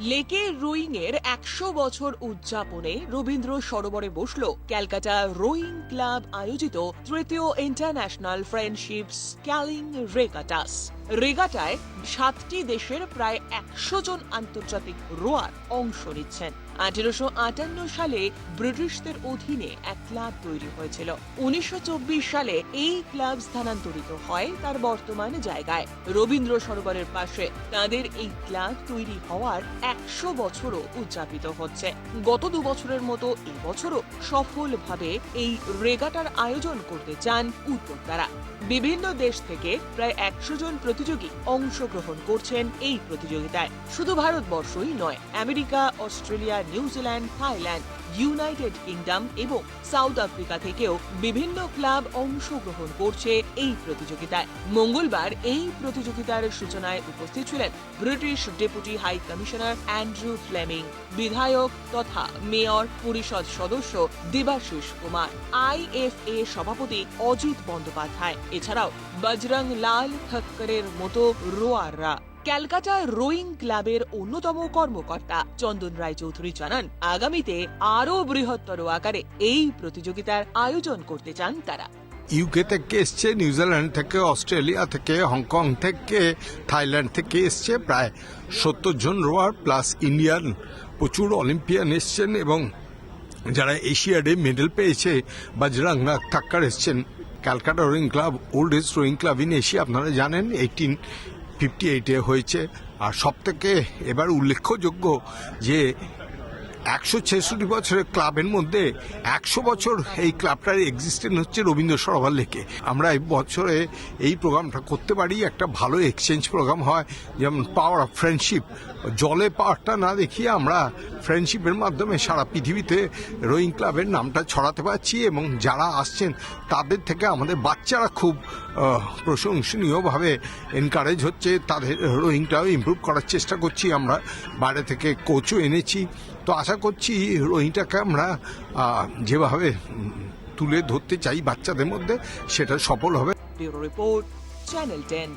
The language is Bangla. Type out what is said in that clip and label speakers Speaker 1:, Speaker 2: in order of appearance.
Speaker 1: লেকে রোয়িং এর একশো বছর উদযাপনে রবীন্দ্র সরোবরে বসল ক্যালকাটা রোয়িং ক্লাব আয়োজিত তৃতীয় ইন্টারন্যাশনাল ফ্রেন্ডশিপ স্ক্যালিং রেগাটাস। রেগাটায় সাতটি দেশের প্রায় একশো জন আন্তর্জাতিক রোয়ার অংশ নিচ্ছেন। আঠেরোশো আটান্ন সালে ব্রিটিশদের অধীনে এক ক্লাব তৈরি হয়েছিল। উনিশশো চব্বিশ সালে এই ক্লাব স্থানান্তরিত হয় তার বর্তমান জায়গায়। রবীন্দ্র সরোবরের পাশে তাদের এই ক্লাব তৈরি হওয়ার একশো বছরও উদযাপিত হচ্ছে। গত দু বছরের মতো এবছরও সফলভাবে এই রেগাটার আয়োজন করতে চান উদ্যোক্তারা। বিভিন্ন দেশ থেকে প্রায় একশো জন প্রতিযোগী অংশগ্রহণ করছেন এই প্রতিযোগিতায়। শুধু ভারতবর্ষই নয়, America, Australia New Zealand Thailand United Kingdom এবং সাউথ আফ্রিকা থেকেও বিভিন্ন ক্লাব অংশগ্রহণ করছে এই প্রতিযোগিতায়। মঙ্গলবার এই প্রতিযোগিতার সূচনায় উপস্থিত ছিলেন British deputy high commissioner Andrew Fleming বিধায়ক তথা মেয়র পরিষদ সদস্য দেবাশিস কুমার আইএফএ সভাপতি অজিত বন্দ্যোপাধ্যায়, এছাড়াও বজরং লাল ঠক্করের মতো রোয়াররা। ক্যালকাটা রোয়িং ক্লাবের অন্যতম কর্মকর্তা চন্দন রায় চৌধুরী জানান, আগামীতে আরও বৃহত্তর আকারে এই প্রতিযোগিতার আয়োজন করতে চান তারা।
Speaker 2: ইউকে থেকে এসছে নিউজিল্যান্ড থেকে অস্ট্রেলিয়া থেকে হংকং থেকে থাইল্যান্ড থেকে এসছে প্রায় সত্তর জন রোয়ার প্লাস ইন্ডিয়ান। প্রচুর অলিম্পিয়ান এসছেন এবং যারা এশিয়াডে মেডেল পেয়েছে বাজরাঙ্গা থাক্কার এসছেন। Calcutta rowing club, old age rowing club in Asia, আপনারা জানেন এইটিন ফিফটি এইটে হয়েছে। আর সব থেকে এবার উল্লেখযোগ্য যে একশো ছেষট্টি বছরের ক্লাবের মধ্যে একশো বছর এই ক্লাবটার এক্সিস্টেন্স হচ্ছে রবীন্দ্র সরোবর লেকে। আমরা এই বছরে এই প্রোগ্রামটা করতে পারি, একটা ভালো এক্সচেঞ্জ প্রোগ্রাম হয়, যেমন পাওয়ার অফ ফ্রেন্ডশিপ জলে পাওয়ারটা না দেখিয়ে আমরা ফ্রেন্ডশিপের মাধ্যমে সারা পৃথিবীতে রোয়িং ক্লাবের নামটা ছড়াতে পারছি এবং যারা আসছেন তাদের থেকে আমাদের বাচ্চারা খুব প্রশংসনীয়ভাবে এনকারেজ হচ্ছে। তাদের রোয়িংটাও ইমপ্রুভ করার চেষ্টা করছি। আমরা বাইরে থেকে কোচও এনেছি। তো আশা করছি রোহিংটাকে আমরা যেভাবে তুলে ধরতে চাই বাচ্চাদের মধ্যে, সেটা সফল হবে।
Speaker 1: Report channel ten